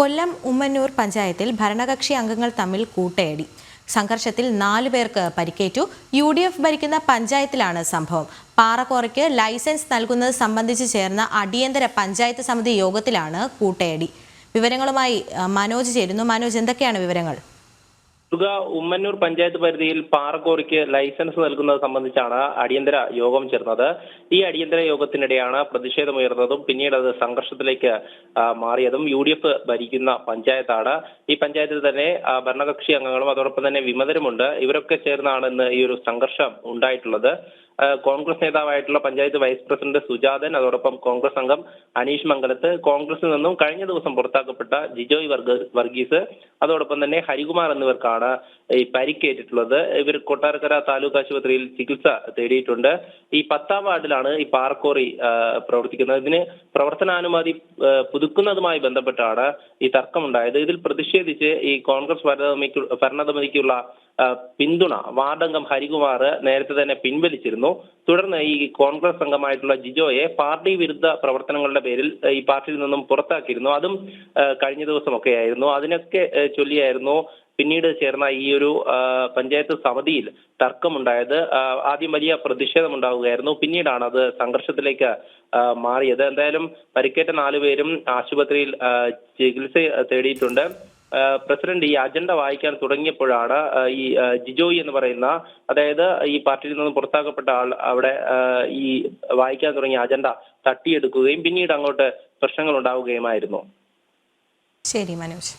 കൊല്ലം ഉമ്മന്നൂർ പഞ്ചായത്തിൽ ഭരണകക്ഷി അംഗങ്ങൾ തമ്മിൽ കൂട്ടയടി സംഘർഷത്തിൽ നാലു പേർക്ക് പരിക്കേറ്റു. യു ഡി എഫ് ഭരിക്കുന്ന പഞ്ചായത്തിലാണ് സംഭവം. പാറക്കോറയ്ക്ക് ലൈസൻസ് നൽകുന്നത് സംബന്ധിച്ച് ചേർന്ന അടിയന്തര പഞ്ചായത്ത് സമിതി യോഗത്തിലാണ് കൂട്ടയടി വിവരങ്ങളുമായി മനോജ് ചേരുന്നു. മനോജ് എന്തൊക്കെയാണ് വിവരങ്ങൾ? തുക ഉമ്മന്നൂർ പഞ്ചായത്ത് പരിധിയിൽ പാറക്കോറിക്ക് ലൈസൻസ് നൽകുന്നത് സംബന്ധിച്ചാണ് അടിയന്തര യോഗം ചേർന്നത്. ഈ അടിയന്തര യോഗത്തിനിടെയാണ് പ്രതിഷേധമുയർന്നതും പിന്നീട് അത് സംഘർഷത്തിലേക്ക് മാറിയതും. യു ഭരിക്കുന്ന പഞ്ചായത്താണ്. ഈ പഞ്ചായത്തിൽ തന്നെ ഭരണകക്ഷി അംഗങ്ങളും അതോടൊപ്പം തന്നെ വിമതരുമുണ്ട്. ഇവരൊക്കെ ചേർന്നാണ് ഇന്ന് ഈ ഒരു സംഘർഷം ഉണ്ടായിട്ടുള്ളത്. കോൺഗ്രസ് നേതാവായിട്ടുള്ള പഞ്ചായത്ത് വൈസ് പ്രസിഡന്റ് സുജാതൻ അതോടൊപ്പം കോൺഗ്രസ് അംഗം അനീഷ് മംഗലത്ത് കോൺഗ്രസിൽ നിന്നും കഴിഞ്ഞ ദിവസം പുറത്താക്കപ്പെട്ട ജിജോയ് വർഗ വർഗീസ് അതോടൊപ്പം തന്നെ ഹരികുമാർ എന്നിവർക്കാണ് ഈ പരിക്കേറ്റിട്ടുള്ളത് ഇവർ കൊട്ടാരക്കര താലൂക്ക് ആശുപത്രിയിൽ ചികിത്സ തേടിയിട്ടുണ്ട് ഈ പത്താം വാർഡിലാണ് ഈ പാറക്കോറി ആ, പ്രവർത്തിക്കുന്നത് ഇതിന് പ്രവർത്തനാനുമതി പുതുക്കുന്നതുമായി ബന്ധപ്പെട്ടാണ് ഈ തർക്കമുണ്ടായത് ഇതിൽ പ്രതിഷേധിച്ച് ഈ കോൺഗ്രസ് ഭരണസമിതിക്ക് ഭരണസമിതിക്കുള്ള പിന്തുണ വാർഡംഗം ഹരികുമാർ നേരത്തെ തന്നെ പിൻവലിച്ചിരുന്നു. തുടർന്ന് ഈ കോൺഗ്രസ് അംഗമായിട്ടുള്ള ജിജോയെ പാർട്ടി വിരുദ്ധ പ്രവർത്തനങ്ങളുടെ പേരിൽ ഈ പാർട്ടിയിൽ നിന്നും പുറത്താക്കിയിരുന്നു. അതും കഴിഞ്ഞ ദിവസമൊക്കെ ആയിരുന്നു. അതിനൊക്കെ ചൊല്ലിയായിരുന്നു പിന്നീട് ചേർന്ന ഈ ഒരു പഞ്ചായത്ത് സമിതിയിൽ തർക്കമുണ്ടായത്. ആദ്യം വലിയ പ്രതിഷേധമുണ്ടാവുകയായിരുന്നു. പിന്നീടാണ് അത് സംഘർഷത്തിലേക്ക് മാറിയത്. എന്തായാലും പരിക്കേറ്റ നാലുപേരും ആശുപത്രിയിൽ ചികിത്സ തേടിയിട്ടുണ്ട്. പ്രസിഡന്റ് ഈ അജണ്ട വായിക്കാൻ തുടങ്ങിയപ്പോഴാണ് ഈ ജിജോയി എന്ന് പറയുന്ന അതായത് ഈ പാർട്ടിയിൽ നിന്ന് പുറത്താക്കപ്പെട്ട ആൾ അവിടെ ഈ വായിക്കാൻ തുടങ്ങിയ അജണ്ട തട്ടിയെടുക്കുകയും പിന്നീട് അങ്ങോട്ട് പ്രശ്നങ്ങൾ ഉണ്ടാവുകയുമായിരുന്നു. ശരി മനോജ്.